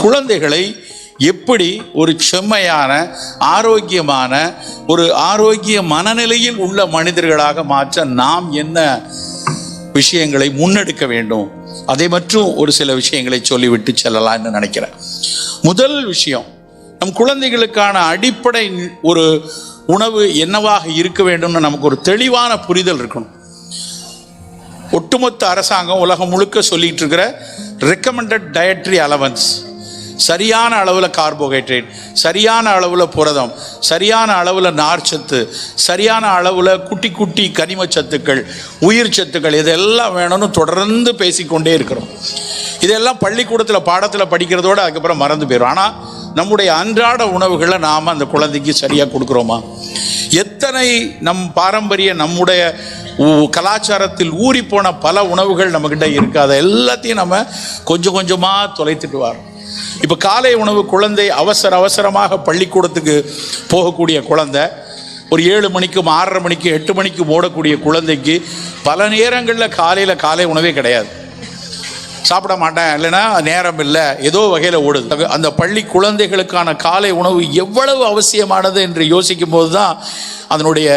குழந்தைகளை எப்படி ஒரு செம்மையான ஆரோக்கியமான ஒரு ஆரோக்கிய மனநிலையில் உள்ள மனிதர்களாக மாற்ற நாம் என்ன விஷயங்களை முன்னெடுக்க வேண்டும்? அதை மற்றும் ஒரு சில விஷயங்களை சொல்லிவிட்டு செல்லலாம்னு நினைக்கிறேன். முதல் விஷயம் நம் குழந்தைகளுக்கான அடிப்படை ஒரு உணவு என்னவாக இருக்க வேண்டும்னு நமக்கு ஒரு தெளிவான புரிதல் இருக்கணும். ஒட்டுமொத்த அரசாங்கம் உலகம் முழுக்க சொல்லிட்டு இருக்கிற ரெக்கமெண்டட் டயட்ரி அலவன்ஸ் சரியான அளவில் கார்போஹைட்ரேட் சரியான அளவில் புரதம் சரியான அளவில் நார்ச்சத்து சரியான அளவில் குட்டி குட்டி கனிம சத்துக்கள் உயிர் சத்துக்கள் இதெல்லாம் வேணும்னு தொடர்ந்து பேசிக்கொண்டே இருக்கிறோம். இதெல்லாம் பள்ளிக்கூடத்தில் பாடத்தில் படிக்கிறதோட அதுக்கப்புறம் மறந்து போயிடும் ஆனால் நம்முடைய அன்றாட உணவுகளை நாம் அந்த குழந்தைக்கு சரியாக கொடுக்குறோமா? எத்தனை நம் பாரம்பரிய நம்முடைய கலாச்சாரத்தில் ஊறி போன பல உணவுகள் நம்மக்கிட்ட இருக்கு. அதை எல்லாத்தையும் நம்ம கொஞ்சம் கொஞ்சமாக தொலைத்துட்டு வரோம். இப்போ காலை உணவு குழந்தை அவசர அவசரமாக பள்ளிக்கூடத்துக்கு போகக்கூடிய குழந்தை ஒரு ஏழு மணிக்கும் ஆறரை மணிக்கு எட்டு மணிக்கு ஓடக்கூடிய குழந்தைக்கு பல நேரங்களில் காலையில் காலை உணவே கிடையாது. சாப்பிட மாட்டேன் இல்லைன்னா நேரம் இல்லை. ஏதோ வகையில் ஓடுது. அந்த பள்ளி குழந்தைகளுக்கான காலை உணவு எவ்வளவு அவசியமானது என்று யோசிக்கும் போது தான் அதனுடைய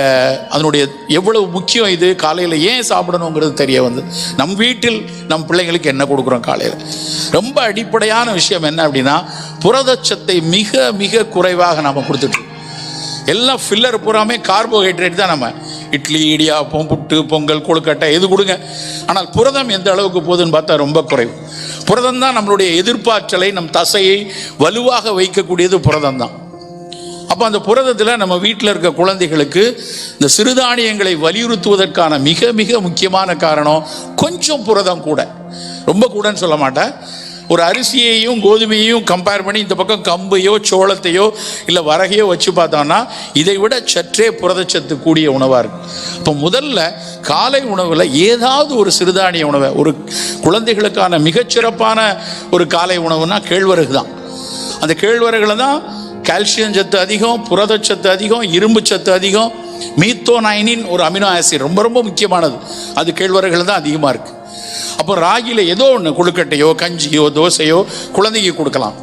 அதனுடைய எவ்வளவு முக்கியம் இது காலையில் ஏன் சாப்பிடணுங்கிறது தெரிய வந்து நம் வீட்டில் நம் பிள்ளைங்களுக்கு என்ன கொடுக்குறோம் காலையில்? ரொம்ப அடிப்படையான விஷயம் என்ன அப்படின்னா புரதச்சத்தை மிக மிக குறைவாக நாம் கொடுத்துட்ருக்கோம் எல்லாம் ஃபில்லர் பூராமே கார்போஹைட்ரேட் தான் நம்ம. இட்லி இடியாப்பம் புட்டு பொங்கல் கொழுக்கட்டை எது கொடுங்க. ஆனால் புரதம் எந்த அளவுக்கு போகுதுன்னு பார்த்தா ரொம்ப குறைவு. புரதம் தான் நம்மளுடைய எதிர்ப்பாற்றலை நம் தசையை வலுவாக வைக்கக்கூடியது புரதம் தான் அப்போ அந்த புரதத்தில் நம்ம வீட்டில் இருக்க குழந்தைகளுக்கு இந்த சிறுதானியங்களை வலியுறுத்துவதற்கான மிக மிக முக்கியமான காரணம் கொஞ்சம் புரதம் கூட. ரொம்ப கூடன்னு சொல்ல மாட்டேன். ஒரு அரிசியையும் கோதுமையையும் கம்பேர் பண்ணி இந்த பக்கம் கம்பையோ சோளத்தையோ இல்லை வரகையோ வச்சு பார்த்தோம்னா இதை விட சற்றே புரதச்சத்து கூடிய உணவாக இருக்கும் இப்போ முதல்ல காலை உணவில் ஏதாவது ஒரு சிறுதானிய உணவை ஒரு குழந்தைகளுக்கான மிகச்சிறப்பான ஒரு காலை உணவுனா கேழ்வரகு தான் அந்த கேழ்வரகுல தான் கால்சியம் சத்து அதிகம் புரதச்சத்து அதிகம் இரும்பு சத்து அதிகம் மீத்தோனைனின் ஒரு அமினோ ஆசிட் ரொம்ப ரொம்ப முக்கியமானது. அது கேழ்வரகுல தான் அதிகமாக இருக்குது அப்போ ராகியில் ஏதோ ஒன்று கொழுக்கட்டையோ கஞ்சியோ தோசையோ குழந்தைக்கு கொடுக்கலாம்.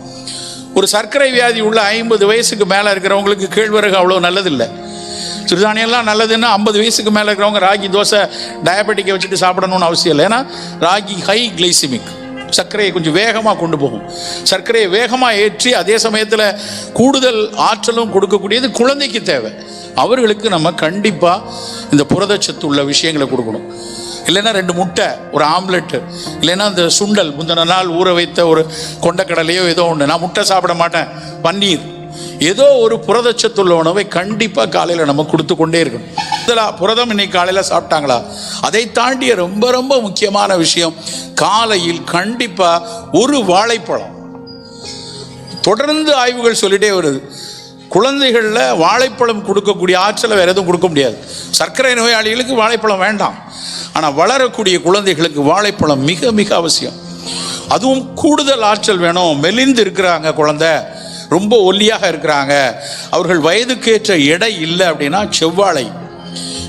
ஒரு சர்க்கரை வியாதி உள்ள ஐம்பது வயசுக்கு மேலே இருக்கிறவங்களுக்கு கேழ்வரகு அவ்வளோ நல்லதில்லை. சிறுதானியெல்லாம் நல்லதுன்னா ஐம்பது வயசுக்கு மேலே இருக்கிறவங்க ராகி தோசை டயபெட்டிக்கை வச்சுட்டு சாப்பிடணும்னு அவசியம் இல்லை. ஏன்னா ராகி ஹை கிளைசிமிக் சர்க்கரையை கொஞ்சம் வேகமாக கொண்டு போகும். சர்க்கரையை வேகமாக ஏற்றி அதே சமயத்தில் கூடுதல் ஆற்றலும் கொடுக்கக்கூடியது குழந்தைக்கு தேவை. அவர்களுக்கு நம்ம கண்டிப்பாக இந்த புரதச்சத்து உள்ள விஷயங்களை கொடுக்கணும். இல்லைன்னா ரெண்டு முட்டை ஒரு ஆம்லெட்டு இல்லைன்னா அந்த சுண்டல் முந்தின நாள் ஊற வைத்த ஒரு கொண்டக்கடலையோ ஏதோ ஒன்று நான் முட்டை சாப்பிட மாட்டேன். பன்னீர். ஏதோ ஒரு புரதச்சத்துள்ள உணவை கண்டிப்பாக காலையில் நம்ம கொடுத்து கொண்டே இருக்கணும். முதலா புரதம் இன்னைக்கு காலையில் சாப்பிட்டாங்களா? அதை தாண்டிய ரொம்ப ரொம்ப முக்கியமான விஷயம் காலையில் கண்டிப்பாக ஒரு வாழைப்பழம். தொடர்ந்து ஆய்வுகள் சொல்லிட்டே வருது. குழந்தைகளில் வாழைப்பழம் கொடுக்கக்கூடிய ஆற்றலை வேறு எதுவும் கொடுக்க முடியாது. சர்க்கரை நோயாளிகளுக்கு வாழைப்பழம் வேண்டாம். ஆனால் வளரக்கூடிய குழந்தைகளுக்கு வாழைப்பழம் மிக மிக அவசியம். அதுவும் கூடுதல் ஆற்றல் வேணும். மெலிந்து இருக்கிறாங்க குழந்தை. ரொம்ப ஒல்லியாக இருக்கிறாங்க. அவர்கள் வயதுக்கேற்ற எடை இல்லை அப்படின்னா செவ்வாழை.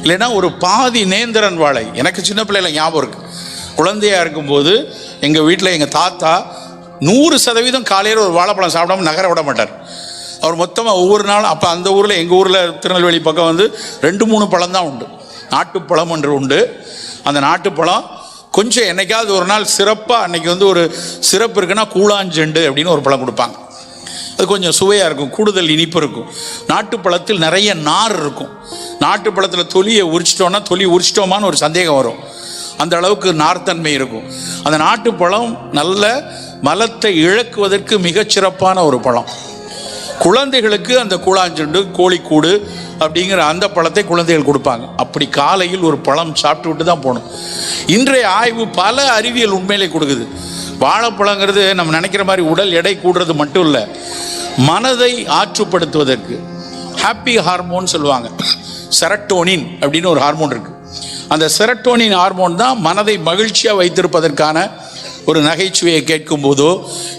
இல்லைன்னா ஒரு பாதி நேந்திரன் வாழை. எனக்கு சின்ன பிள்ளைல ஞாபகம் இருக்குது குழந்தையாக இருக்கும்போது எங்கள் வீட்டில் எங்கள் தாத்தா நூறு சதவீதம் காலையில் ஒரு வாழைப்பழம் சாப்பிடாம நகர விட மாட்டார். அவர் மொத்தமாக ஒவ்வொரு நாளும் அப்போ அந்த ஊரில் எங்கள் ஊரில் திருநெல்வேலி பக்கம் வந்து ரெண்டு மூணு பழம் தான் உண்டு. நாட்டுப்பழம் என்று உண்டு. அந்த நாட்டுப்பழம் கொஞ்சம் என்னைக்காவது ஒரு நாள் சிறப்பாக அன்னைக்கு வந்து ஒரு சிறப்பு இருக்குன்னா கூழாஞ்செண்டு அப்படின்னு ஒரு பழம் கொடுப்பாங்க. அது கொஞ்சம் சுவையாக இருக்கும் கூடுதல் இனிப்பு இருக்கும். நாட்டுப்பழத்தில் நிறைய நார் இருக்கும். நாட்டுப்பழத்தில் தொலியை உரிச்சிட்டோன்னா தொலி உரிச்சிட்டோமான்னு ஒரு சந்தேகம் வரும். அந்த அளவுக்கு நார்த்தன்மை இருக்கும். அந்த நாட்டுப்பழம் நல்ல மலத்தை இழக்குவதற்கு மிகச்சிறப்பான ஒரு பழம். குழந்தைகளுக்கு அந்த கூழாஞ்செண்டு கோழிக்கூடு அப்படிங்கிற அந்த பழத்தை குழந்தைகள் கொடுப்பாங்க. அப்படி காலையில் ஒரு பழம் சாப்பிட்டு விட்டு தான் போகணும். இன்றைய ஆய்வு பல அறிவியல் உண்மையிலே கொடுக்குது. வாழைப்பழங்கிறது நம்ம நினைக்கிற மாதிரி உடல் எடை கூடுறது மட்டும் இல்லை மனதை ஆற்றுப்படுத்துவதற்கு. ஹாப்பி ஹார்மோன் சொல்லுவாங்க. செரட்டோனின் அப்படின்னு ஒரு ஹார்மோன் இருக்குது அந்த செரட்டோனின் ஹார்மோன் தான் மனதை மகிழ்ச்சியாக வைத்திருப்பதற்கான ஒரு நகைச்சுவையை கேட்கும் போதோ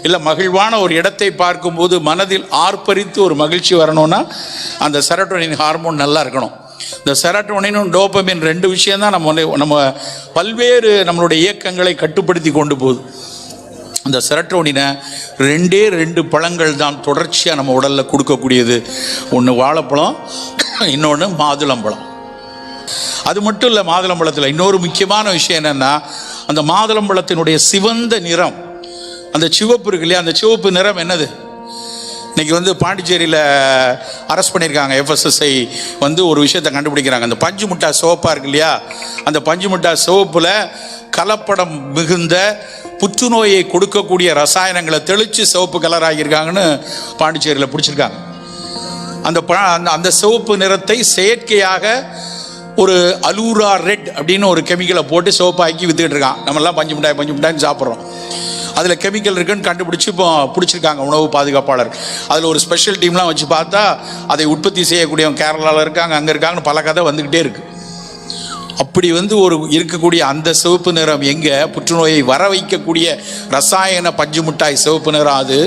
இல்லை மகிழ்வான ஒரு இடத்தை பார்க்கும்போது மனதில் ஆர்ப்பரித்து ஒரு மகிழ்ச்சி வரணும்னா அந்த செரட்டோனின் ஹார்மோன் நல்லா இருக்கணும். இந்த செரட்டோனினும் டோபமின் ரெண்டு விஷயம் தான் நம்ம நம்ம பல்வேறு நம்மளுடைய இயக்கங்களை கட்டுப்படுத்தி கொண்டு போகுது. அந்த செரட்டோனினை ரெண்டே ரெண்டு பழங்கள் தான் தொடர்ச்சியாக நம்ம உடலில் கொடுக்கக்கூடியது. ஒன்று வாழைப்பழம் இன்னொன்று மாதுளம்பழம். அது மட்டும் இல்லை மாதுளம்பழத்தில் இன்னொரு முக்கியமான விஷயம் என்னென்னா அந்த மாதுளம்பழத்தினுடைய சிவந்த நிறம் அந்த சிவப்பு இருக்கு இல்லையா அந்த சிவப்பு நிறம் என்னது? இன்னைக்கு வந்து பாண்டிச்சேரியில் அரெஸ்ட் பண்ணியிருக்காங்க எஃப்எஸ்எஸ்ஐ வந்து ஒரு விஷயத்தை கண்டுபிடிக்கிறாங்க. அந்த பஞ்சு முட்டா சிவப்பாக இருக்கு இல்லையா அந்த பஞ்சு முட்டா சிவப்பில் கலப்படம் மிகுந்த புற்றுநோயை கொடுக்கக்கூடிய ரசாயனங்களை தெளித்து சிவப்பு கலர் ஆகியிருக்காங்கன்னு பாண்டிச்சேரியில் பிடிச்சிருக்காங்க. அந்த ப அந்த அந்த சிவப்பு நிறத்தை செயற்கையாக ஒரு அலூரா ரெட் அப்படின்னு ஒரு கெமிக்கலை போட்டு சிவப்பாக்கி வித்துக்கிட்டு இருக்கான். நம்மளாம் பஞ்சு மிட்டாய் பஞ்சு மிட்டாய்னு சாப்பிட்றோம். அதில் கெமிக்கல் இருக்குன்னு கண்டுபிடிச்சி இப்போ பிடிச்சிருக்காங்க உணவு பாதுகாப்பாளர். அதில் ஒரு ஸ்பெஷல் டீம்லாம் வச்சு பார்த்தா அதை உற்பத்தி செய்யக்கூடியவங்க கேரளாவில் இருக்காங்க அங்கே இருக்காங்கன்னு பல கதை வந்துக்கிட்டே இருக்குது அப்படி வந்து ஒரு இருக்கக்கூடிய அந்த சிவப்பு நிறம் எங்கே? புற்றுநோயை வர வைக்கக்கூடிய ரசாயன பஞ்சு மிட்டாய் சிவப்பு நிறம் அது.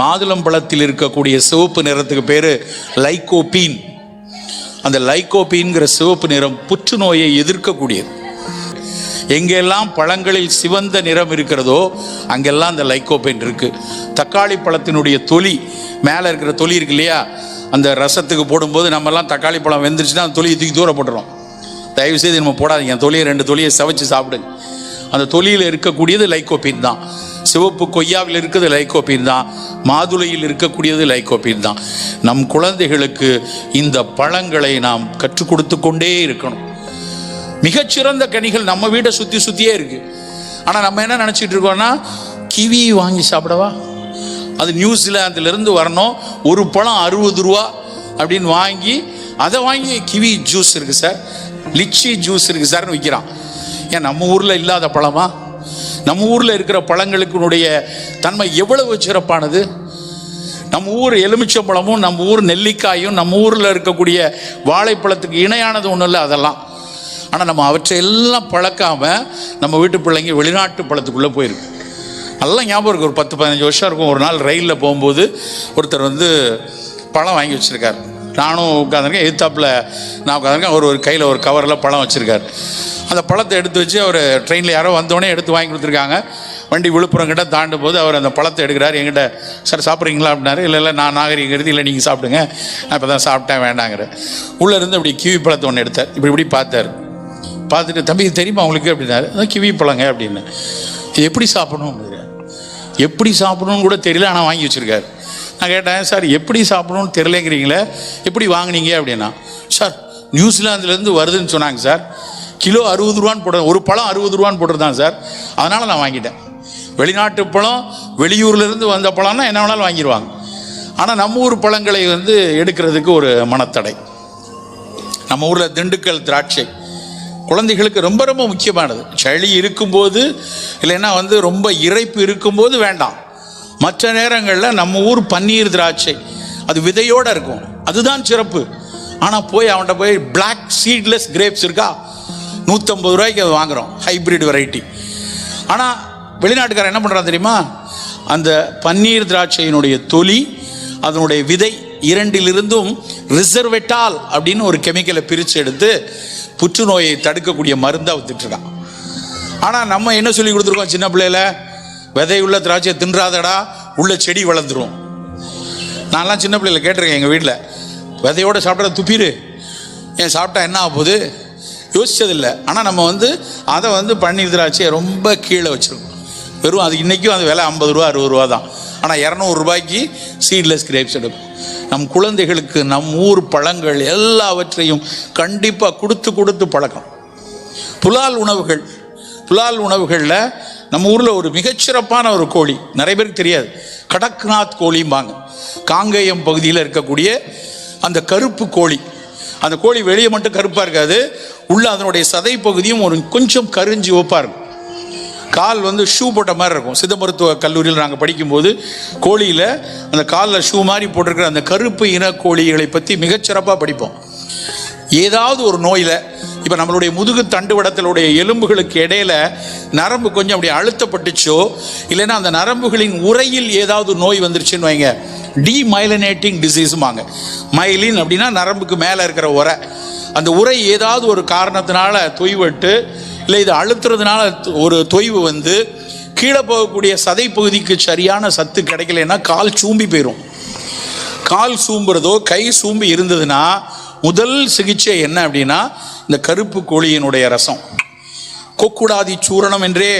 மாதுளம்பழத்தில் இருக்கக்கூடிய சிவப்பு நிறத்துக்கு பேர் லைகோபீன். அந்த லைகோபின்கிற சிவப்பு நிறம் புற்றுநோயை எதிர்க்கக்கூடியது. எங்கெல்லாம் பழங்களில் சிவந்த நிறம் இருக்கிறதோ அங்கெல்லாம் அந்த லைகோபீன் இருக்குது தக்காளி பழத்தினுடைய தொலி மேலே இருக்கிற தொலி இருக்கு இல்லையா? அந்த ரசத்துக்கு போடும்போது நம்மெல்லாம் தக்காளி பழம் வெந்துருச்சுன்னா அந்த தொலியை தூக்கி தூர போட்டுறோம். தயவு செய்து நம்ம போடாதீங்க. தொலியை ரெண்டு தொலியை சவைச்சு சாப்பிடுங்க. அந்த தொலியில் இருக்கக்கூடியது லைகோபீன் தான். சிவப்பு கொய்யாவில் இருக்கிறது லைகோபின் தான். மாதுளையில் இருக்கக்கூடியது லைகோபின் தான். நம் குழந்தைகளுக்கு இந்த பழங்களை நாம் கற்றுக் கொடுத்து கொண்டே இருக்கணும். மிகச்சிறந்த கனிகள் நம்ம வீட்டை சுற்றி சுற்றியே இருக்கு. ஆனால் நம்ம என்ன நினச்சிட்டு இருக்கோம்னா கிவி வாங்கி சாப்பிடவா? அது நியூசிலாந்துலேருந்து வரணும். ஒரு பழம் அறுபது ரூபா அப்படின்னு வாங்கி அதை வாங்கி கிவி ஜூஸ் இருக்குது சார். லிச்சி ஜூஸ் இருக்குது சார்னு விற்கிறான் ஏன் நம்ம ஊரில் இல்லாத பழமா? நம்ம ஊரில் இருக்கிற பழங்களுக்குனுடைய தன்மை எவ்வளவு சிறப்பானது? நம்ம ஊர் எலுமிச்சம்பழமும் நம்ம ஊர் நெல்லிக்காயும் நம்ம ஊரில் இருக்கக்கூடிய வாழைப்பழத்துக்கு இணையானது ஒன்றும் இல்லை அதெல்லாம். ஆனால் நம்ம அவற்றை எல்லாம் பழக்காம நம்ம வீட்டு பிள்ளைங்க வெளிநாட்டு பழத்துக்குள்ளே போயிருக்கு. நல்லா ஞாபகம் இருக்குது ஒரு பத்து பதினஞ்சு வருஷம் இருக்கும். ஒரு நாள் ரயிலில் போகும்போது ஒருத்தர் வந்து பழம் வாங்கி வச்சுருக்காரு. நானும் உட்காந்துருக்கேன் எதிர்த்தாப்பில் நான் உட்காந்துருக்கேன் அவர் ஒரு கையில் ஒரு கவரில் பழம் வச்சுருக்கார். அந்த பழத்தை எடுத்து வச்சு அவர் ட்ரெயினில் யாரோ வந்தோடனே எடுத்து வாங்கி கொடுத்துருக்காங்க. வண்டி விழுப்புரம் கிட்ட தாண்டும் போது அவர் அந்த பழத்தை எடுக்கிறார். எங்கிட்ட சார் சாப்பிட்றீங்களா? அப்படின்னாரு. இல்லை இல்லை நான் நாகரிகிறது இல்லை நீங்கள் சாப்பிடுங்க. நான் இப்போ தான் சாப்பிட்டேன் வேண்டாங்கிற உள்ளே இருந்து அப்படி கிவி பழத்தை ஒன்று எடுத்தார். இப்படி இப்படி பார்த்தார். பார்த்துட்டு தம்பி தெரியுமா உங்களுக்கு? அப்படின்னாரு. அதான் கிவி பழங்க அப்படின்னு. இது எப்படி சாப்பிடணும்? எப்படி சாப்பிடணும்னு கூட தெரியல ஆனால் வாங்கி வச்சுருக்காரு. நான் கேட்டேன் சார் எப்படி சாப்பிடணும்னு தெரிலங்கிறீங்களே எப்படி வாங்குனீங்க? அப்படின்னா சார் நியூசிலாந்துலேருந்து வருதுன்னு சொன்னாங்க சார். கிலோ அறுபது ரூபான்னு போட்டு ஒரு பழம் அறுபது ரூபான்னு போட்டிருந்தான் சார். அதனால் நான் வாங்கிட்டேன். வெளிநாட்டு பழம் வெளியூர்லேருந்து வந்த பழம்னா என்ன வேணாலும் வாங்கிடுவாங்க ஆனால் நம்ம ஊர் பழங்களை வந்து எடுக்கிறதுக்கு ஒரு மனத்தடை. நம்ம ஊரில் திண்டுக்கல் திராட்சை. குழந்தைகளுக்கு ரொம்ப ரொம்ப முக்கியமானது. சளி இருக்கும்போது இல்லைன்னா வந்து ரொம்ப இறைப்பு இருக்கும்போது வேண்டாம். மற்ற நேரங்களில் நம்ம ஊர் பன்னீர் திராட்சை. அது விதையோடு இருக்கும். அதுதான் சிறப்பு. ஆனால் போய் அவன்கிட்ட போய் பிளாக் சீட்லெஸ் கிரேப்ஸ் இருக்கா? நூற்றம்பது ரூபாய்க்கு அது வாங்குகிறோம் ஹைப்ரிட் வெரைட்டி ஆனால் வெளிநாட்டுக்காரர் என்ன பண்ணுறான் தெரியுமா? அந்த பன்னீர் திராட்சையினுடைய தொலி அதனுடைய விதை இரண்டிலிருந்தும் ரிசர்வெட்டால் அப்படின்னு ஒரு கெமிக்கலை பிரித்து எடுத்து புற்றுநோயை தடுக்கக்கூடிய மருந்தாக வித்துட்ருக்கான் ஆனால் நம்ம என்ன சொல்லி கொடுத்துருக்கோம் சின்ன பிள்ளையில? விதையுள்ள திராட்சையை தின்றாதடா உள்ள செடி வளர்ந்துரும். நான்லாம் சின்ன பிள்ளையில கேட்டிருக்கேன் எங்கள் வீட்டில் விதையோட சாப்பிட்டா துப்பிடு ஏன் சாப்பிட்டா என்ன ஆக போகுது? யோசிச்சதில்லை. ஆனால் நம்ம வந்து அதை வந்து பன்னீர் திராட்சையை ரொம்ப கீழே வச்சுருக்கோம். வெறும் அது இன்றைக்கும் அது விலை ஐம்பது ரூபா அறுபது ரூபா தான். ஆனால் இரநூறுபாய்க்கு சீட்லெஸ் கிரேப்ஸ் எடுக்கும் நம் குழந்தைகளுக்கு நம் ஊர் பழங்கள் எல்லாவற்றையும் கண்டிப்பாக கொடுத்து கொடுத்து பழக்கம். புலால் உணவுகள் புலால் உணவுகளில் நம்ம ஊரில் ஒரு மிகச்சிறப்பான ஒரு கோழி. நிறைய பேருக்கு தெரியாது. கடக்நாத் கோழிம்பாங்க. காங்கேயம் பகுதியில் இருக்கக்கூடிய அந்த கருப்பு கோழி. அந்த கோழி வெளியே மட்டும் கருப்பாக இருக்காது. உள்ள அதனுடைய சதை பகுதியும் ஒரு கொஞ்சம் கருஞ்சி ஒப்பாக இருக்கும். கால் வந்து ஷூ போட்ட மாதிரி இருக்கும். சித்த மருத்துவ கல்லூரியில் நாங்கள் படிக்கும்போது கோழியில் அந்த காலில் ஷூ மாதிரி போட்டிருக்கிற அந்த கருப்பு இன கோழிகளை பற்றி மிகச்சிறப்பாக படிப்போம். ஏதாவது ஒரு நோயில் இப்போ நம்மளுடைய முதுகு தண்டுவடத்திலுடைய எலும்புகளுக்கு இடையில நரம்பு கொஞ்சம் அப்படி அழுத்தப்பட்டுச்சோ இல்லைன்னா அந்த நரம்புகளின் உரையில் ஏதாவது நோய் வந்துருச்சுன்னு வைங்க. டிமைலனேட்டிங் டிசீஸுமாங்க மைலின் அப்படின்னா நரம்புக்கு மேலே இருக்கிற உரை அந்த உரை ஏதாவது ஒரு காரணத்தினால தொய்வட்டு இல்லை இது அழுத்துறதுனால ஒரு தொய்வு வந்து கீழே போகக்கூடிய சதை பகுதிக்கு சரியான சத்து கிடைக்கலன்னா கால் சூம்பி போயிடும் கால் சூம்புறதோ கை சூம்பி இருந்ததுன்னா முதல் சிகிச்சை என்ன அப்படின்னா இந்த கருப்பு கோழியினுடைய ரசம். கொக்குடாதி சூரணம் என்றே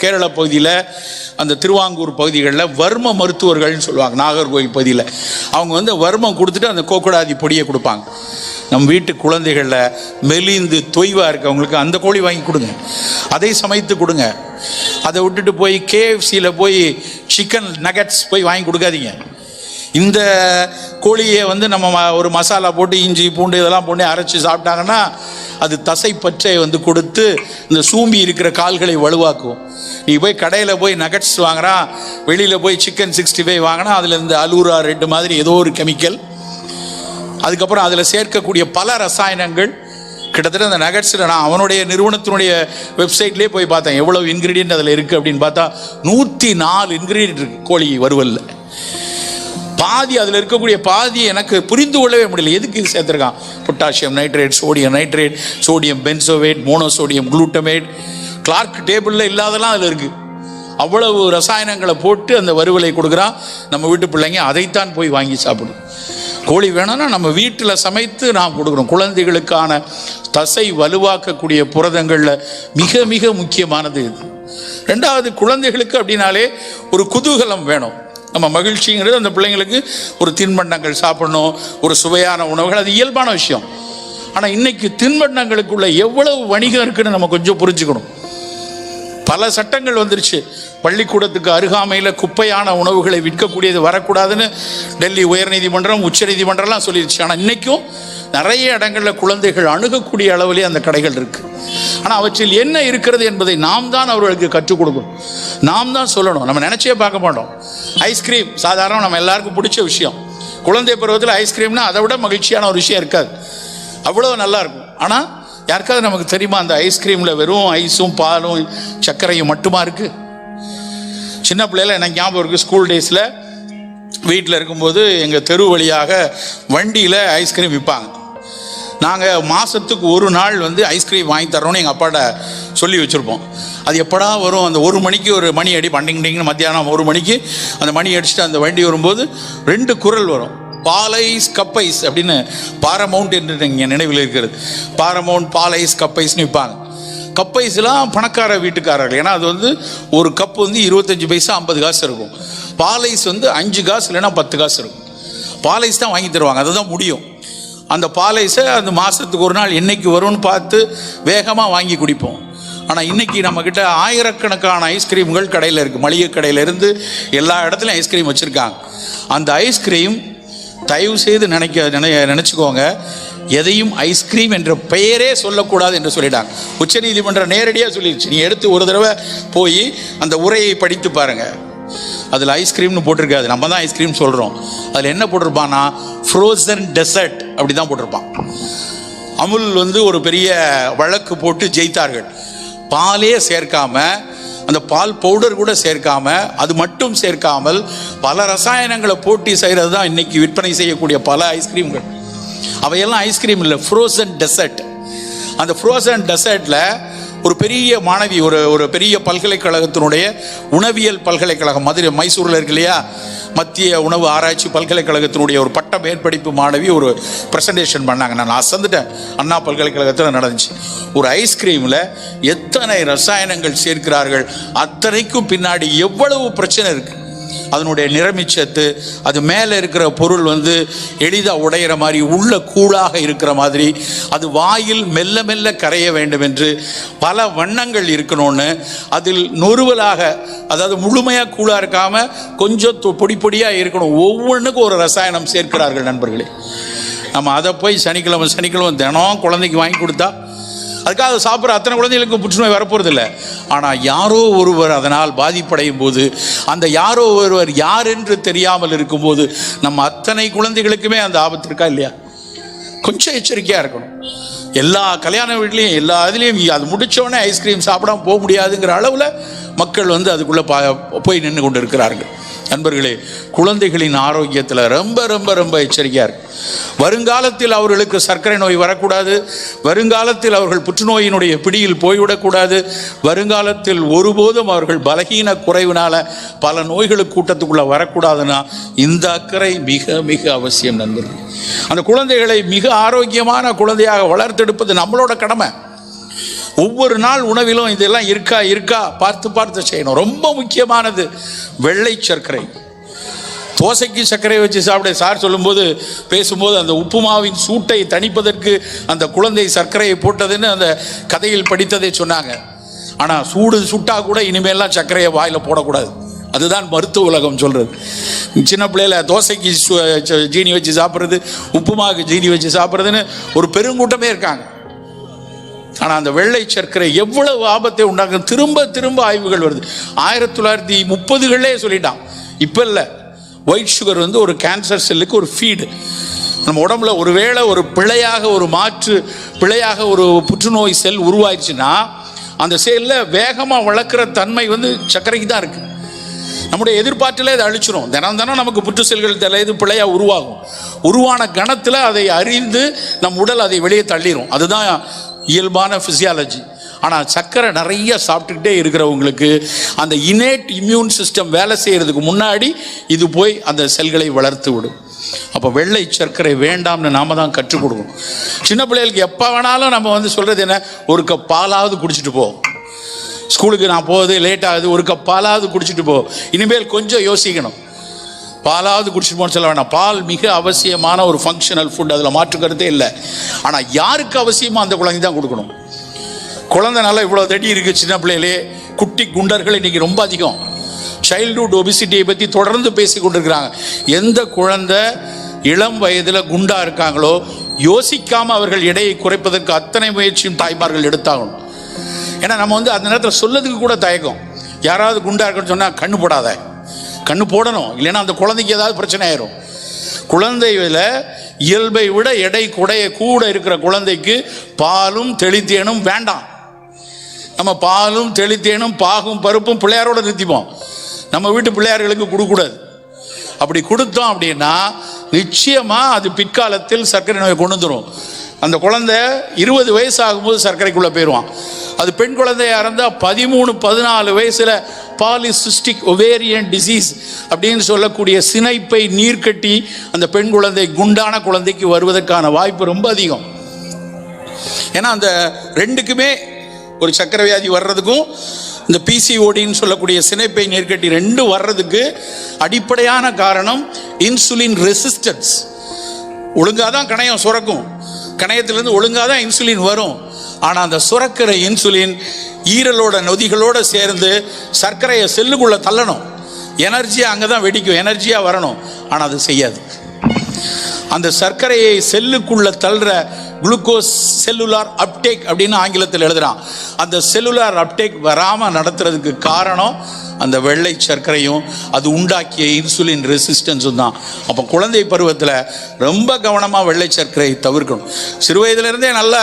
கேரள பகுதியில் அந்த திருவாங்கூர் பகுதிகளில் வர்ம மருத்துவர்கள்னு சொல்லுவாங்க நாகர்கோவில் பகுதியில். அவங்க வந்து வர்மம் கொடுத்துட்டு அந்த கோக்குடாதி பொடியை கொடுப்பாங்க. நம் வீட்டு குழந்தைகளில் மெலிந்து தொய்வாக இருக்கவங்களுக்கு அந்த கோழி வாங்கி கொடுங்க. அதை சமைத்து கொடுங்க. அதை விட்டுட்டு போய் கேஎஃப்சியில் போய் சிக்கன் நகட்ஸ் போய் வாங்கி கொடுக்காதீங்க. இந்த கோழியை வந்து நம்ம ம- ஒரு மசாலா போட்டு இஞ்சி பூண்டு இதெல்லாம் போட்டு அரைச்சி சாப்பிட்டாங்கன்னா அது தசை பற்றை வந்து கொடுத்து இந்த சூம்பி இருக்கிற கால்களை வலுவாக்கும். நீ போய் கடையில் போய் நகட்ஸ் வாங்குறான் வெளியில் போய் சிக்கன் சிக்ஸ்டி ஃபைவ் வாங்கினா அதில் இந்த அலூரா ரெட்டு மாதிரி ஏதோ ஒரு கெமிக்கல் அதுக்கப்புறம் அதில் சேர்க்கக்கூடிய பல ரசாயனங்கள். கிட்டத்தட்ட அந்த நகட்ஸில் நான் அவனுடைய நிறுவனத்தினுடைய வெப்சைட்லேயே போய் பார்த்தேன். எவ்வளோ இன்க்ரீடியன்ட் அதில் இருக்குது அப்படின்னு பார்த்தா நூற்றி நாலு இன்க்ரீடியன்ட் இருக்குது கோழி வறுவலில். பாதி அதில் இருக்கக்கூடிய பாதி எனக்கு புரிந்து கொள்ளவே முடியல. எதுக்கு இது சேர்த்துருக்கான்? Potassium nitrate sodium nitrate sodium benzoate monosodium glutamate. Clark டேபிளில் இல்லாதெல்லாம் அதில் இருக்குது அவ்வளவு ரசாயனங்களை போட்டு அந்த வறுவலை கொடுக்குறான். நம்ம வீட்டு பிள்ளைங்க அதைத்தான் போய் வாங்கி சாப்பிடும். கோழி வேணும்னா நம்ம வீட்டில் சமைத்து நாம் கொடுக்குறோம். குழந்தைகளுக்கான தசை வலுவாக்கக்கூடிய புரதங்களில் மிக மிக முக்கியமானது இது. ரெண்டாவது குழந்தைகளுக்கு அப்படின்னாலே ஒரு குதூகலம் வேணும். நம்ம மகிழ்ச்சிங்கிறது அந்த பிள்ளைங்களுக்கு ஒரு தின்பண்டங்கள் சாப்பிடணும் ஒரு சுவையான உணவுகள் அது இயல்பான விஷயம். ஆனால் இன்னைக்கு தின்பண்டங்களுக்குள்ள எவ்வளவு வணிகம் இருக்குன்னு நம்ம கொஞ்சம் புரிஞ்சுக்கணும். பல சட்டங்கள் வந்துருச்சு. பள்ளிக்கூடத்துக்கு அருகாமையில் குப்பையான உணவுகளை விற்கக்கூடியது வரக்கூடாதுன்னு டெல்லி உயர்நீதிமன்றம் உச்சநீதிமன்றம்லாம் சொல்லிடுச்சு ஆனால் இன்றைக்கும் நிறைய இடங்களில் குழந்தைகள் அணுகக்கூடிய அளவிலே அந்த கடைகள் இருக்குது ஆனால் அவற்றில் என்ன இருக்கிறது என்பதை நாம் தான் அவர்களுக்கு கற்றுக் கொடுக்கணும். நாம் தான் சொல்லணும். நம்ம நினச்சே பார்க்க மாட்டோம். ஐஸ்கிரீம் சாதாரண நம்ம எல்லாருக்கும் பிடிச்ச விஷயம். குழந்தை பருவத்தில் ஐஸ்கிரீம்னா அதை விட மகிழ்ச்சியான ஒரு விஷயம் இருக்காது. அவ்வளோ நல்லாயிருக்கும் ஆனால் யாருக்காவது நமக்கு தெரியுமா அந்த ஐஸ்கிரீமில் வெறும் ஐஸும் பாலும் சர்க்கரையும் மட்டுமா இருக்கு? சின்ன பிள்ளையில எனக்கு ஞாபகம் இருக்குது ஸ்கூல் டேஸில் வீட்டில் இருக்கும்போது எங்கள் தெரு வழியாக வண்டியில் ஐஸ்கிரீம் விற்பாங்க நாங்கள் மாதத்துக்கு ஒரு நாள் வந்து ஐஸ்கிரீம் வாங்கி தரோன்னு எங்கள் அப்பாட்ட சொல்லி வச்சுருப்போம். அது எப்படா வரும்? அந்த ஒரு மணிக்கு ஒரு மணி அடி பண்டிங் டிங்னு மத்தியானம் ஒரு மணிக்கு அந்த மணி அடிச்சுட்டு அந்த வண்டி வரும்போது ரெண்டு குரல் வரும். பாலைஸ் கப்பைஸ் அப்படின்னு பாரமவுண்ட் என்று இங்கே நினைவில் இருக்கிறது. பாரமவுண்ட் பாலைஸ் கப்பைஸ்னு விற்பாங்க கப்பைஸ்லாம் பணக்கார வீட்டுக்காரர்கள். ஏன்னா அது வந்து ஒரு கப் வந்து இருபத்தஞ்சி பைசா ஐம்பது காசு இருக்கும். பாலைஸ் வந்து அஞ்சு காசு இல்லைன்னா பத்து காசு இருக்கும். பாலைஸ் தான் வாங்கி தருவாங்க. அதுதான் முடியும். அந்த பாலைஸை அந்த மாதத்துக்கு ஒரு நாள் என்றைக்கு வரும்னு பார்த்து வேகமாக வாங்கி குடிப்போம். ஆனால் இன்னைக்கு நம்மக்கிட்ட ஆயிரக்கணக்கான ஐஸ்கிரீம்கள் கடையில் இருக்குது மளிகை கடையிலேருந்து எல்லா இடத்துலையும் ஐஸ்கிரீம் வச்சுருக்காங்க. அந்த ஐஸ்கிரீம் தயவு செய்து நினைக்க நினை நினச்சிக்கோங்க. எதையும் ஐஸ்கிரீம் என்ற பெயரே சொல்லக்கூடாது என்று சொல்லிட்டாங்க. உச்சநீதிமன்றம் நேரடியாக சொல்லிடுச்சு நீ எடுத்து ஒரு தடவை போய் அந்த உரையை படித்து பாருங்கள் அதில் ஐஸ்கிரீம்னு போட்டிருக்காது. நம்ம தான் ஐஸ்கிரீம் சொல்கிறோம் அதில் என்ன போட்டிருப்பான்னா ஃப்ரோசன் டெசர்ட் அப்படி தான் போட்டிருப்பான். அமுல் வந்து ஒரு பெரிய வழக்கு போட்டு ஜெயித்தார்கள். பாலே சேர்க்காமல் அந்த பால் பவுடர் கூட சேர்க்காம அது மட்டும் சேர்க்காமல் பல ரசாயனங்களை போட்டி செய்கிறது தான் இன்னைக்கு விற்பனை செய்யக்கூடிய பல ஐஸ்கிரீம்கள் அவையெல்லாம் ஐஸ்கிரீம் இல்லை ஃப்ரோசன் டெசர்ட் அந்த ஃப்ரோசன் டெசர்ட்டில் ஒரு பெரிய மாணவி ஒரு ஒரு பெரிய பல்கலைக்கழகத்தினுடைய உணவியல் பல்கலைக்கழகம் மதுரை மைசூரில் இருக்கு இல்லையா? மத்திய உணவு ஆராய்ச்சி பல்கலைக்கழகத்தினுடைய ஒரு பட்ட மேற்படிப்பு மாணவி ஒரு ப்ரெசன்டேஷன் பண்ணாங்க. நான் அசந்துட்டேன். அண்ணா பல்கலைக்கழகத்தில் நடந்துச்சு. ஒரு ஐஸ்கிரீமில் எத்தனை ரசாயனங்கள் சேர்க்கிறார்கள்? அத்தனைக்கும் பின்னாடி எவ்வளவு பிரச்சனை இருக்குது அதனுடைய நிறமிச்சத்து அது மேலே இருக்கிற பொருள் வந்து எளிதாக உடையிற மாதிரி உள்ள கூழாக இருக்கிற மாதிரி அது வாயில் மெல்ல மெல்ல கரைய வேண்டும் என்று பல வண்ணங்கள் இருக்கணும்னு அதில் நொறுவலாக அதாவது முழுமையாக கூழாக இருக்காமல் கொஞ்சம் தொ- பொடி பொடியாக இருக்கணும். ஒவ்வொன்றுக்கும் ஒரு ரசாயனம் சேர்க்கிறார்கள் நண்பர்களே. நம்ம அதை போய் சனிக்கிழமை சனிக்கிழமை தினம் குழந்தைக்கு வாங்கி கொடுத்தா அதுக்காக சாப்பிட்ற அத்தனை குழந்தைகளுக்கும் புற்றுநோய் வரப்போறதில்ல. ஆனால் யாரோ ஒருவர் அதனால் பாதிப்படையும் போது அந்த யாரோ ஒருவர் யார் என்று தெரியாமல் இருக்கும்போது நம்ம அத்தனை குழந்தைகளுக்குமே அந்த ஆபத்து இருக்கா இல்லையா? கொஞ்சம் எச்சரிக்கையாக இருக்கணும். எல்லா கல்யாண வீட்லேயும் எல்லா இதுலேயும் அது முடித்தோடனே ஐஸ்கிரீம் சாப்பிடாம போக முடியாதுங்கிற அளவில் மக்கள் வந்து அதுக்குள்ளே பா போய் நின்று கொண்டு இருக்கிறார்கள். நண்பர்களே குழந்தைகளின் ஆரோக்கியத்தில் ரொம்ப ரொம்ப ரொம்ப எச்சரிக்கையாக இருக்கு. வருங்காலத்தில் அவர்களுக்கு சர்க்கரை நோய் வரக்கூடாது. வருங்காலத்தில் அவர்கள் புற்றுநோயினுடைய பிடியில் போய்விடக்கூடாது. வருங்காலத்தில் ஒருபோதும் அவர்கள் பலகீன குறைவினால பல நோய்களுக்கு கூட்டத்துக்குள்ள வரக்கூடாதுன்னா இந்த அக்கறை மிக மிக அவசியம் நண்பர்கள். அந்த குழந்தைகளை மிக ஆரோக்கியமான குழந்தையாக வளர்த்தெடுப்பது நம்மளோட கடமை. ஒவ்வொரு நாள் உணவிலும் இதெல்லாம் இருக்கா இருக்கா? பார்த்து பார்த்து செய்யணும். ரொம்ப முக்கியமானது வெள்ளை சர்க்கரை. தோசைக்கு சர்க்கரை வச்சு சாப்பிட சார் சொல்லும்போது பேசும்போது அந்த உப்புமாவின் சூட்டை தணிப்பதற்கு அந்த குழந்தை சர்க்கரையை போட்டதுன்னு அந்த கதையில் படித்ததை சொன்னாங்க. ஆனால் சூடு சுட்டா கூட இனிமேல்லாம் சர்க்கரையை வாயில் போடக்கூடாது. அதுதான் மருத்துவ உலகம் சொல்கிறது சின்ன பிள்ளையில தோசைக்கு சு- ஜீனி வச்சு சாப்பிட்றது உப்புமாவுக்கு ஜீனி வச்சு சாப்பிட்றதுன்னு ஒரு பெருங்கூட்டமே இருக்காங்க. ஆனால் அந்த வெள்ளை சர்க்கரை எவ்வளவு ஆபத்தை உண்டாக்கும்? திரும்ப திரும்ப ஆய்வுகள் வருது. ஆயிரத்தி தொள்ளாயிரத்தி முப்பதுகளே சொல்லிட்டான். இப்போ இல்லை. ஒயிட் சுகர் வந்து ஒரு கேன்சர் செல்லுக்கு ஒரு ஃபீடு நம்ம உடம்புல ஒருவேளை ஒரு பிழையாக ஒரு மாற்று பிழையாக ஒரு புற்றுநோய் செல் உருவாயிருச்சுன்னா அந்த செல்லில் வேகமாக வளர்க்குற தன்மை வந்து சர்க்கரைக்கு தான் இருக்குது நம்முடைய எதிர்பார்ட்டில் அதை அழிச்சிரும். தினம் தினம் நமக்கு புற்று செல்கள் தலையது பிழையாக உருவாகும். உருவான கணத்தில் அதை அறிந்து நம் உடல் அதை வெளியே தள்ளிடும் அதுதான் இயல்பான ஃபிசியாலஜி ஆனால் சர்க்கரை நிறைய சாப்பிட்டுக்கிட்டே இருக்கிறவங்களுக்கு அந்த இனேட் இம்யூன் சிஸ்டம் வேலை செய்கிறதுக்கு முன்னாடி இது போய் அந்த செல்களை வளர்த்து விடும். அப்போ வெள்ளை சர்க்கரை வேண்டாம்னு நாம தான் கற்றுக் கொடுக்கணும். சின்ன பிள்ளைகளுக்கு எப்போ வேணாலும் நம்ம வந்து சொல்கிறது என்ன? ஒரு கப் பாலாவது குடிச்சிட்டு போ. ஸ்கூலுக்கு நான் போகுது லேட் ஆகுது. ஒரு கப் பாலாவது குடிச்சிட்டு போ. இனிமேல் கொஞ்சம் யோசிக்கணும். பாலாவது குடிச்சிட்டு போன சொல்ல வேணாம். பால் மிக அவசியமான ஒரு ஃபங்க்ஷனல் ஃபுட் அதில் மாற்று கருத்தே இல்லை. ஆனால் யாருக்கு அவசியமோ அந்த குழந்தை தான் கொடுக்கணும். குழந்தை நல்லா இவ்வளோ தடி இருக்குது சின்ன பிள்ளையிலே. குட்டி குண்டர்கள் இன்றைக்கி ரொம்ப அதிகம். சைல்டுஹுட் ஒபிசிட்டியை பற்றி தொடர்ந்து பேசி கொண்டிருக்கிறாங்க. எந்த குழந்தை இளம் வயதில் குண்டா இருக்காங்களோ யோசிக்காமல் அவர்கள் எடையை குறைப்பதற்கு அத்தனை முயற்சியும் தாய்மார்கள் எடுத்தாகணும். ஏன்னா நம்ம வந்து அந்த நேரத்தில் சொல்லதுக்கு கூட தயக்கம். யாராவது குண்டா இருக்குன்னு சொன்னால் கண்ணு போடாத. கண்ணு போடணும். இல்லைன்னா அந்த குழந்தைக்கு ஏதாவது பிரச்சனை ஆயிரும். குழந்தையில இயல்பை விட எடை குடைய கூட இருக்கிற குழந்தைக்கு பாலும் தெளித்தேனும் வேண்டாம். நம்ம பாலும் தெளித்தேனும் பாகும் பருப்பும் பிள்ளையாரோட நிறுத்திப்போம். நம்ம வீட்டு பிள்ளையார்களுக்கு கொடுக்கூடாது அப்படி கொடுத்தோம் அப்படின்னா நிச்சயமா அது பிற்காலத்தில் சர்க்கரை நோயை கொண்டு வந்துடும் அந்த குழந்தை இருபது வயசு ஆகும்போது சர்க்கரைக்குள்ளே போயிடுவான். அது பெண் குழந்தையாக இருந்தால் பதிமூணு பதினாலு வயசில் பாலிசிஸ்டிக் ஒவேரியன் டிசீஸ் அப்படின்னு சொல்லக்கூடிய சினைப்பை நீர்க்கட்டி அந்த பெண் குழந்தை குண்டான குழந்தைக்கு வருவதற்கான வாய்ப்பு ரொம்ப அதிகம். ஏன்னா அந்த ரெண்டுக்குமே ஒரு சக்கரவியாதி வர்றதுக்கும் இந்த பிசிஓடின்னு சொல்லக்கூடிய சினைப்பை நீர்க்கட்டி ரெண்டும் வர்றதுக்கு அடிப்படையான காரணம் இன்சுலின் ரெசிஸ்டன்ஸ் ஒழுங்காக தான் கணையம் சுரக்கும். கணையத்திலேருந்து ஒழுங்காக தான் இன்சுலின் வரும். ஆனால் அந்த சுரக்கிற இன்சுலின் ஈரலோட நொதிகளோடு சேர்ந்து சர்க்கரையை செல்லுக்குள்ளே தள்ளணும். எனர்ஜியாக அங்கே தான் வெடிக்கும். எனர்ஜியாக வரணும். ஆனால் அது செய்யாது. அந்த சர்க்கரையை செல்லுக்குள்ள தள்ளுற குளுக்கோஸ் செல்லுலார் அப்டேக் அப்படின்னு ஆங்கிலத்தில் எழுதுறான். அந்த செல்லுலார் அப்டேக் வராமல் நடத்துறதுக்கு காரணம் அந்த வெள்ளை சர்க்கரையும் அது உண்டாக்கிய இன்சுலின் ரெசிஸ்டன்ஸும் தான். அப்போ குழந்தை பருவத்தில் ரொம்ப கவனமாக வெள்ளை சர்க்கரையை தவிர்க்கணும். சிறு வயதுலேருந்தே நல்ல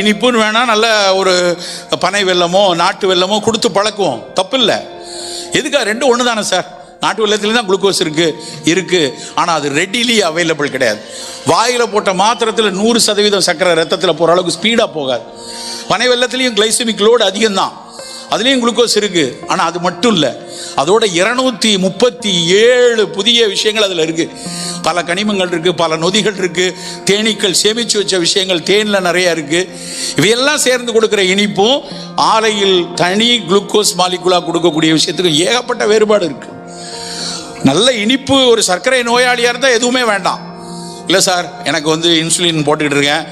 இனிப்புன்னு வேணால் நல்ல ஒரு பனை வெல்லமோ நாட்டு வெல்லமோ கொடுத்து பழக்குவோம். தப்பில்லை. எதுக்கா ரெண்டும் ஒன்று தானே சார்? நாட்டு வெள்ளத்தில் தான் குளுக்கோஸ் இருக்குது இருக்குது ஆனால் அது ரெடிலி அவைலபிள் கிடையாது. வாயில் போட்ட மாத்திரத்தில் நூறு சதவீதம் சர்க்கரை ரத்தத்தில் போகிற அளவுக்கு ஸ்பீடாக போகாது. பனை வெள்ளத்துலேயும் கிளைசமிக் லோடு அதிகம்தான். அதுலேயும் குளுக்கோஸ் இருக்குது ஆனால் அது மட்டும் இல்லை. அதோட இருநூத்தி முப்பத்தி ஏழு புதிய விஷயங்கள் அதில் இருக்குது பல கனிமங்கள் இருக்குது பல நொதிகள் இருக்குது தேனீக்கள் சேமித்து வச்ச விஷயங்கள் தேனில் நிறையா இருக்குது இவையெல்லாம் சேர்ந்து கொடுக்குற இனிப்பும் ஆலையில் தனி குளுக்கோஸ் மாலிகுலா கொடுக்கக்கூடிய விஷயத்துக்கு ஏகப்பட்ட வேறுபாடு இருக்குது நல்ல இனிப்பு ஒரு சர்க்கரை நோயாளியாக இருந்தால் எதுவுமே வேண்டாம். இல்லை சார் எனக்கு வந்து இன்சுலின் போட்டுக்கிட்டு இருக்கேன்.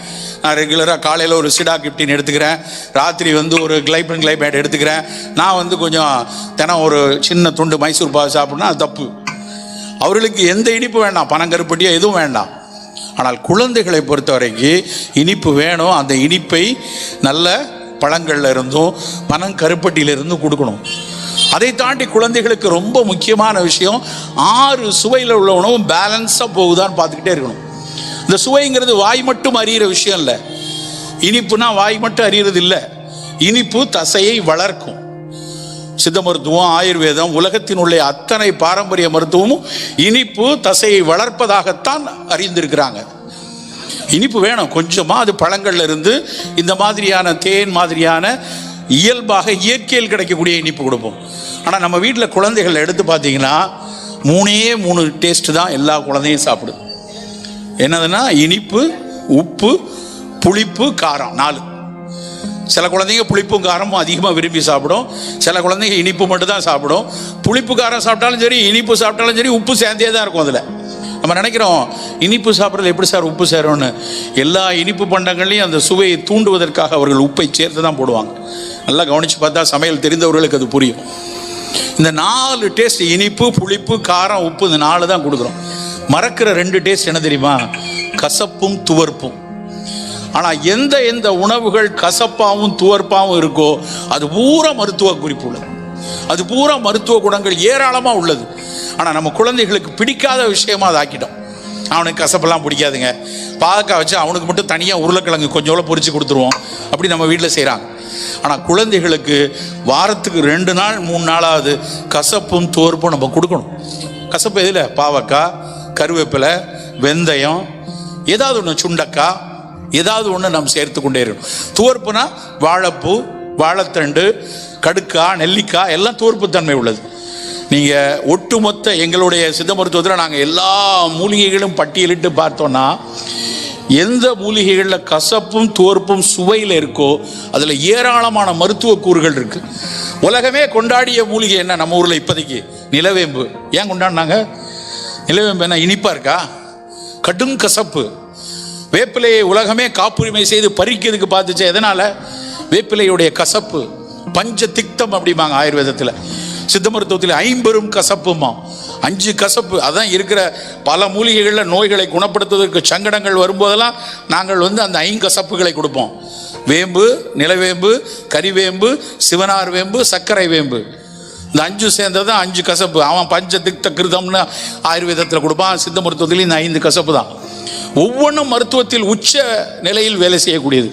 நான் ரெகுலராக காலையில் ஒரு சிடா கிப்டின் எடுத்துக்கிறேன். ராத்திரி வந்து ஒரு கிளைபன் கிளைபேட் எடுத்துக்கிறேன். நான் வந்து கொஞ்சம் தினம் ஒரு சின்ன துண்டு மைசூர் பாவை சாப்பிட்னா அது தப்பு. அவர்களுக்கு எந்த இனிப்பு வேண்டாம். பனங்கருப்பட்டியோ எதுவும் வேண்டாம். ஆனால் குழந்தைகளை பொறுத்த வரைக்கும் இனிப்பு வேணும். அந்த இனிப்பை நல்ல பழங்கள்ல இருந்தும் பனங்கருப்பட்டியில கருப்பட்டியிலிருந்தும் கொடுக்கணும். அதை தாண்டி குழந்தைகளுக்கு ரொம்ப முக்கியமான விஷயம் ஆறு சுவையில் உள்ள உணவும் பேலன்ஸாக போகுதான்னு பார்த்துக்கிட்டே இருக்கணும். இந்த சுவைங்கிறது வாய் மட்டும் அறிகிற விஷயம் இல்லை. இனிப்புனா வாய் மட்டும் அறிகிறது இல்லை. இனிப்பு தசையை வளர்க்கும். சித்த மருத்துவம் ஆயுர்வேதம் உலகத்தின் உள்ள அத்தனை பாரம்பரிய மருத்துவமும் இனிப்பு தசையை வளர்ப்பதாகத்தான் அறிந்திருக்கிறாங்க. இனிப்பு வேணும். கொஞ்சமாக அது பழங்கள்ல இருந்து இந்த மாதிரியான தேன் மாதிரியான இயல்பாக இயற்கையில் கிடைக்கக்கூடிய இனிப்பு கொடுப்போம். ஆனால் நம்ம வீட்டில் குழந்தைகள் எடுத்து பார்த்தீங்கன்னா மூணே மூணு டேஸ்ட் தான் எல்லா குழந்தையும் சாப்பிடுது. என்னதுன்னா இனிப்பு உப்பு புளிப்பு காரம் நாலு. சில குழந்தைங்க புளிப்பும் காரமும் அதிகமாக விரும்பி சாப்பிடும். சில குழந்தைங்க இனிப்பு மட்டும் தான் சாப்பிடும். புளிப்பு காரம் சாப்பிட்டாலும் சரி இனிப்பு சாப்பிட்டாலும் சரி உப்பு சேர்ந்தே தான் இருக்கும் அதில். நம்ம நினைக்கிறோம் இனிப்பு சாப்பிட்றது எப்படி சார் உப்பு சேரும்னு? எல்லா இனிப்பு பண்டங்கள்லையும் அந்த சுவையை தூண்டுவதற்காக அவர்கள் உப்பை சேர்த்து தான் போடுவாங்க. நல்லா கவனித்து பார்த்தா சமையல் தெரிந்தவர்களுக்கு அது புரியும். இந்த நாலு டேஸ்ட் இனிப்பு புளிப்பு காரம் உப்பு இந்த நாலு தான் கொடுக்குறோம். மறக்கிற ரெண்டு டேஸ்ட் என்ன தெரியுமா? கசப்பும் துவர்ப்பும். ஆனால் எந்த எந்த உணவுகள் கசப்பாகவும் துவர்ப்பாகவும் இருக்கோ அது பூரா மருத்துவ குறிப்பு உள்ளது. அது பூரா மருத்துவ குணங்கள் ஏராளமாக உள்ளது. ஆனால் நம்ம குழந்தைகளுக்கு பிடிக்காத விஷயமா அதை ஆக்கிட்டோம். அவனுக்கு கசப்பெல்லாம் பிடிக்காதுங்க. பாகக்காய் வச்சு அவனுக்கு மட்டும் தனியாக உருளைக்கிழங்கு கொஞ்சோളം பொரிச்சு கொடுத்துருவோம். அப்படி நம்ம வீட்டில் செய்கிறாங்க ஆனால் குழந்தைகளுக்கு வாரத்துக்கு ரெண்டு நாள் மூணு நாளாவது கசப்பும் தோற்பும் நம்ம கொடுக்கணும். கசப்பு எதில்? பாவக்காய் கருவேப்பிலை வெந்தயம் ஏதாவது ஒன்று சுண்டக்காய் ஏதாவது ஒன்று நம்ம சேர்த்து கொண்டே இருக்கணும். துவர்ப்புனா வாழைப்பூ வாழைத்தண்டு கடுக்காய் நெல்லிக்காய் எல்லாம் துவர்ப்புத்தன்மை உள்ளது. நீங்கள் ஒட்டுமொத்த எங்களுடைய சித்த மருத்துவத்தில் நாங்கள் எல்லா மூலிகைகளும் பட்டியலிட்டு பார்த்தோன்னா எந்த மூலிகைகளில் கசப்பும் தோற்பும் சுவையில் இருக்கோ அதில் ஏராளமான மருத்துவ கூறுகள் இருக்கு. உலகமே கொண்டாடிய மூலிகை என்ன? நம்ம ஊரில் இப்போதைக்கு நிலவேம்பு. ஏன் கொண்டாடினாங்க? நிலவேம்பு என்ன இனிப்பாக இருக்கா? கடும் கசப்பு. வேப்பிலையை உலகமே காப்புரிமை செய்து பறிக்கிறதுக்கு பார்த்துச்சு எதனால்? வேப்பிலையுடைய கசப்பு. பஞ்ச திக்தம் அப்படிம்பாங்க ஆயுர்வேதத்தில். சித்த மருத்துவத்தில் ஐம்பெரும் கசப்புமா? அஞ்சு கசப்பு. அதான் இருக்கிற பல மூலிகைகளில் நோய்களை குணப்படுத்துவதற்கு சங்கடங்கள் வரும்போதெல்லாம் நாங்கள் வந்து அந்த ஐங்கசப்புகளை கொடுப்போம். வேம்பு நிலவேம்பு கறிவேம்பு சிவனார் வேம்பு சர்க்கரை வேம்பு. இந்த அஞ்சு சேர்ந்தது அஞ்சு கசப்பு. அவன் பஞ்ச திக்த கிருதம்னு ஆயுர்வேதத்தில் கொடுப்பான். சித்த மருத்துவத்தில் இந்த ஐந்து கசப்பு தான். ஒவ்வொன்றும் மருத்துவத்தில் உச்ச நிலையில் வேலை செய்யக்கூடியது.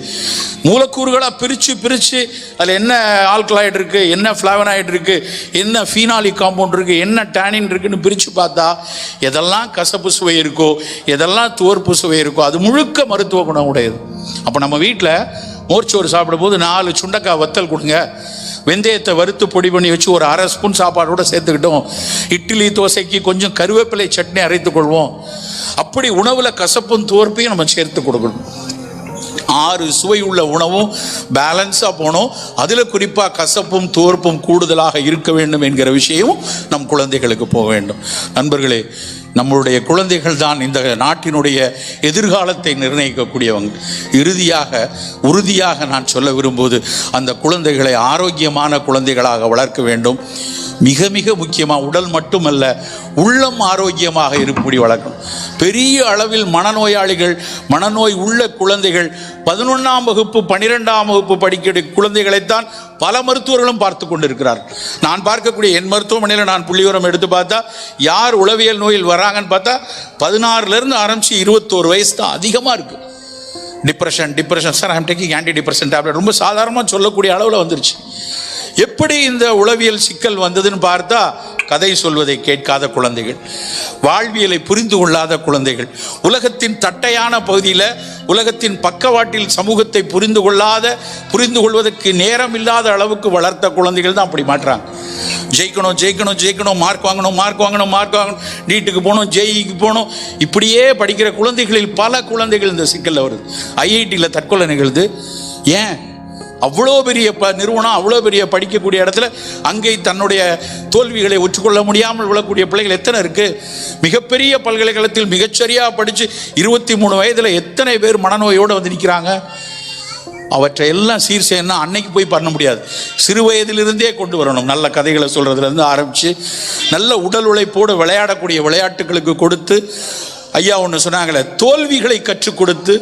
மூலக்கூறுகளாக பிரித்து பிரித்து அதில் என்ன ஆல்கலாய்டு இருக்குது என்ன ஃப்ளாவனாய்டு இருக்குது என்ன ஃபீனாலிக் காம்பவுண்ட் இருக்குது என்ன டேனின் இருக்குன்னு பிரித்து பார்த்தா எதெல்லாம் கசப்பு சுவை இருக்கோ எதெல்லாம் துவர்ப்பு சுவை இருக்கோ அது முழுக்க மருத்துவ குணம் உடையது அப்போ நம்ம வீட்டில் மோர்ச்சோறு சாப்பிடும்போது நாலு சுண்டக்காய் வத்தல் கொடுங்க. வெந்தயத்தை வறுத்து பொடி பண்ணி வச்சு ஒரு அரை ஸ்பூன் சாப்பாடோட சேர்த்துக்கிட்டோம். இட்லி தோசைக்கு கொஞ்சம் கருவேப்பிலை சட்னி அரைத்து கொள்வோம். அப்படி உணவில் கசப்பும் தோற்பையும் நம்ம சேர்த்து கொடுக்கணும். ஆறு சுவை உள்ள உணவும் பேலன்ஸாக போனோம். அதில் குறிப்பாக கசப்பும் தோற்பும் கூடுதலாக இருக்க வேண்டும் என்கிற விஷயமும் நம் குழந்தைகளுக்கு போக வேண்டும். நண்பர்களே நம்மளுடைய குழந்தைகள் தான் இந்த நாட்டினுடைய எதிர்காலத்தை நிர்ணயிக்கக்கூடியவங்க. இறுதியாக உறுதியாக நான் சொல்ல விரும்புவது அந்த குழந்தைகளை ஆரோக்கியமான குழந்தைகளாக வளர்க்க வேண்டும். மிக மிக முக்கியமாக உடல் மட்டுமல்ல உள்ளம் ஆரோக்கியமாக இருக்கும்படி வளர்க்கணும். பெரிய அளவில் மனநோயாளிகள் மனநோய் உள்ள குழந்தைகள் பதினொன்றாம் வகுப்பு பன்னிரெண்டாம் வகுப்பு படிக்கிற குழந்தைகளைத்தான் பல மருத்துவர்களும் பார்த்து கொண்டிருக்கிறார் நான் பார்க்கக்கூடிய என் மருத்துவமனையில் நான் புள்ளிவரம் எடுத்து பார்த்தா யார் உளவியல் நோயில் வராங்கன்னு பார்த்தா பதினாறுலேருந்து ஆரம்பித்து இருபத்தோரு வயசு தான் அதிகமாக இருக்குது depression depression sir I'm taking anti depression tablet ரொம்ப சாதாரணமாக சொல்லக்கூடிய அளவில் வந்துருச்சு. எப்படி இந்த உளவியல் சிக்கல் வந்ததுன்னு பார்த்தா கதை சொல்வதை கேட்காத குழந்தைகள் வாழ்வியலை புரிந்து கொள்ளாத குழந்தைகள் உலகத்தின் தட்டையான பகுதியில் உலகத்தின் பக்கவாட்டில் சமூகத்தை புரிந்து கொள்ளாத புரிந்து கொள்வதற்கு நேரம் இல்லாத அளவுக்கு வளர்த்த குழந்தைகள் தான் அப்படி மாட்டுறாங்க ஜெயிக்கணும் ஜெயிக்கணும் ஜெயிக்கணும் மார்க் வாங்கணும் மார்க் வாங்கணும் மார்க் வாங்கணும் நீட்டுக்கு போகணும் ஜெயிக்கு போகணும். இப்படியே படிக்கிற குழந்தைகளில் பல குழந்தைகள் இந்த சிக்கலில் வருது. ஐஐடியில் தற்கொலை நிகழ்ந்து ஏன்? அவ்வளோ பெரிய ப நிறுவனம் அவ்வளோ பெரிய படிக்கக்கூடிய இடத்துல அங்கே தன்னுடைய தோல்விகளை ஒற்றுக்கொள்ள முடியாமல் விழக்கூடிய பிள்ளைகள் எத்தனை இருக்குது மிகப்பெரிய பல்கலைக்கழகத்தில் மிகச்சரியாக படித்து இருபத்தி மூணு வயதில் எத்தனை பேர் மனநோயோடு வந்து நிற்கிறாங்க அவற்றை எல்லாம் சீர் செய்யணும்னா அன்னைக்கு போய் பண்ண முடியாது. சிறு வயதிலிருந்தே கொண்டு வரணும். நல்ல கதைகளை சொல்கிறதுலேருந்து ஆரம்பித்து நல்ல உடல் உழைப்போடு விளையாடக்கூடிய விளையாட்டுகளுக்கு கொடுத்து ஐயா ஒன்று சொன்னாங்களே தோல்விகளை கற்றுக் கொடுத்து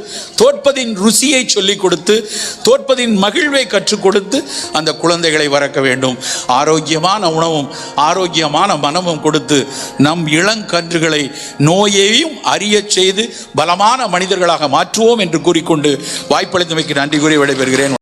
தோற்பதின் ருசியை சொல்லிக் கொடுத்து தோற்பதின் மகிழ்வை கற்றுக் கொடுத்து அந்த குழந்தைகளை வறக்க வேண்டும். ஆரோக்கியமான உணவும் ஆரோக்கியமான மனமும் கொடுத்து நம் இளங்கன்றுகளை நோயையும் அறியச் செய்து பலமான மனிதர்களாக மாற்றுவோம் என்று கூறிக்கொண்டு வாய்ப்பளித்தமைக்கு நன்றி கூறி விடைபெறுகிறேன்.